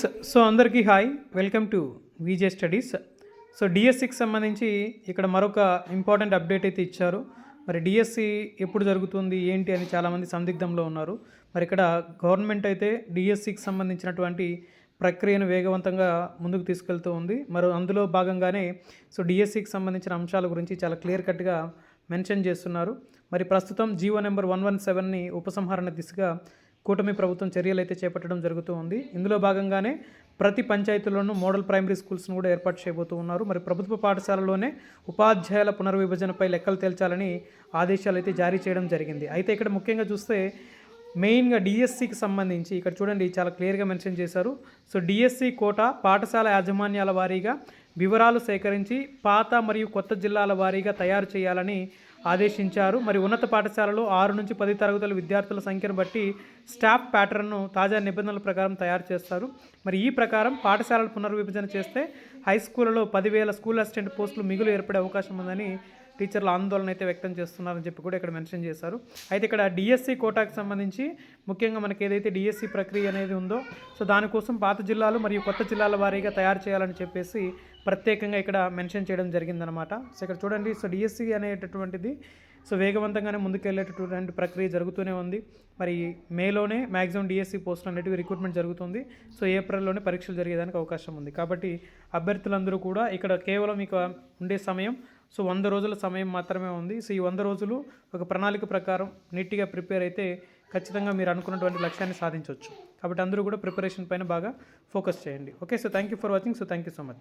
So అందరికీ hi welcome to VJ studies so డిఎస్సికి సంబంధించి ఇక్కడ మరొక ఇంపార్టెంట్ అప్డేట్ అయితే ఇచ్చారు. మరి డిఎస్సి ఎప్పుడు జరుగుతుంది ఏంటి అని చాలామంది సందిగ్ధంలో ఉన్నారు. మరి ఇక్కడ గవర్నమెంట్ అయితే డిఎస్సికి సంబంధించినటువంటి ప్రక్రియను వేగవంతంగా ముందుకు తీసుకెళ్తూ ఉంది. మరి అందులో భాగంగానే సో డిఎస్సికి సంబంధించిన అంశాల గురించి చాలా క్లియర్ కట్గా మెన్షన్ చేస్తున్నారు. మరి ప్రస్తుతం జీవో నెంబర్ వన్ వన్ సెవెన్ని ఉపసంహరణ దిశగా కూటమి ప్రభుత్వం చర్యలు అయితే చేపట్టడం జరుగుతూ ఉంది. ఇందులో భాగంగానే ప్రతి పంచాయతీలోనూ మోడల్ ప్రైమరీ స్కూల్స్ను కూడా ఏర్పాటు చేయబోతూ ఉన్నారు. మరి ప్రభుత్వ పాఠశాలలోనే ఉపాధ్యాయుల పునర్విభజనపై లెక్కలు తేల్చాలని ఆదేశాలు అయితే జారీ చేయడం జరిగింది. అయితే ఇక్కడ ముఖ్యంగా చూస్తే మెయిన్గా డిఎస్సికి సంబంధించి ఇక్కడ చూడండి చాలా క్లియర్గా మెన్షన్ చేశారు. సో డిఎస్సి కోట పాఠశాల యాజమాన్యాల వారీగా వివరాలు సేకరించి పాత మరియు కొత్త జిల్లాల వారీగా తయారు చేయాలని ఆదేశించారు. మరి ఉన్నత పాఠశాలలో ఆరు నుంచి పది తరగతుల విద్యార్థుల సంఖ్యను బట్టి స్టాఫ్ ప్యాటర్న్ను తాజా నిబంధనల ప్రకారం తయారు చేస్తారు. మరి ఈ ప్రకారం పాఠశాలలు పునర్విభజన చేస్తే హై స్కూళ్ళలో పదివేల స్కూల్ అసిస్టెంట్ పోస్టులు మిగులు ఏర్పడే అవకాశం ఉందని టీచర్లు ఆందోళన అయితే వ్యక్తం చేస్తున్నారని చెప్పి కూడా ఇక్కడ మెన్షన్ చేశారు. అయితే ఇక్కడ డిఎస్సి కోటాకు సంబంధించి ముఖ్యంగా మనకి ఏదైతే డిఎస్సి ప్రక్రియ అనేది ఉందో సో దానికోసం పాత జిల్లాలు మరియు కొత్త జిల్లాల వారీగా తయారు చేయాలని చెప్పేసి ప్రత్యేకంగా ఇక్కడ మెన్షన్ చేయడం జరిగిందనమాట సో ఇక్కడ చూడండి సో డిఎస్సి అనేటటువంటిది సో వేగవంతంగానే ముందుకెళ్ళేటటువంటి ప్రక్రియ జరుగుతూనే ఉంది. మరి మేలోనే మ్యాక్సిమం డిఎస్సి పోస్టులు అనేటివి రిక్రూట్మెంట్ జరుగుతుంది. సో ఏప్రిల్లోనే పరీక్షలు జరిగేదానికి అవకాశం ఉంది. కాబట్టి అభ్యర్థులందరూ కూడా ఇక్కడ కేవలం ఇక ఉండే సమయం సో వంద రోజుల సమయం మాత్రమే ఉంది. సో ఈ వంద రోజులు ఒక ప్రణాళిక ప్రకారం నీట్గా ప్రిపేర్ అయితే ఖచ్చితంగా మీరు అనుకున్నటువంటి లక్ష్యాన్ని సాధించవచ్చు కాబట్టి అందరూ కూడా ప్రిపరేషన్ పైన బాగా ఫోకస్ చేయండి. Okay so thank you for watching. So thank you so much.